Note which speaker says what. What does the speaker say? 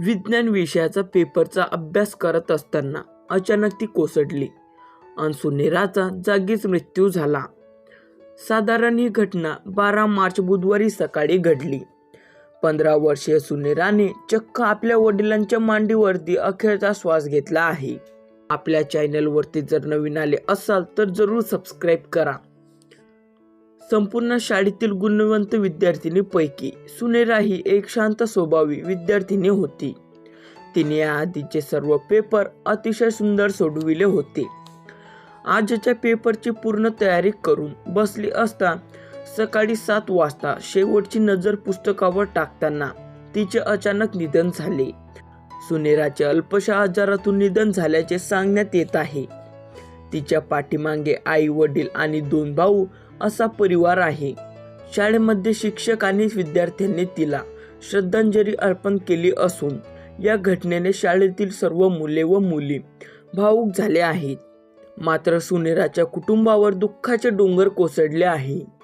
Speaker 1: विज्ञान विषयाचा पेपरचा अभ्यास करत असताना अचानक ती कोसळली. आणि सुनेराचा जागीच मृत्यू झाला. साधारण ही घटना बारा मार्च बुधवारी सकाळी घडली. पंधरा वर्षीय सुनेराने चक्क आपल्या वडिलांच्या मांडीवरती अखेरचा श्वास घेतला आहे. आपल्या चॅनलवरती जर नवीन आले असाल तर जरूर सबस्क्राईब करा. संपूर्ण शाळेतील गुणवंत विद्यार्थिनीपैकी सुनेरा ही एक शांत स्वभावी विद्यार्थिनी होती. तिने या आधीचे सर्व पेपर अतिशय सुंदर सोडविले होते. आजच्या पेपरची पूर्ण तयारी करून बसली असता सकाळी सात वाजता शेवटची नजर पुस्तकावर टाकताना तिचे अचानक निधन झाले. सुनेराचे अल्पशा आजारातून निधन झाल्याचे सांगण्यात येत आहे. तिच्या पाठीमागे आई वडील आणि दोन भाऊ असा परिवार आहे. शाळेमध्ये शिक्षक आणि विद्यार्थ्यांनी तिला श्रद्धांजली अर्पण केली असून या घटनेने शाळेतील सर्व मुले व मुली भावूक झाले आहेत. मात्र सुनेराच्या कुटुंबावर दुःखाचे डोंगर कोसळले आहे.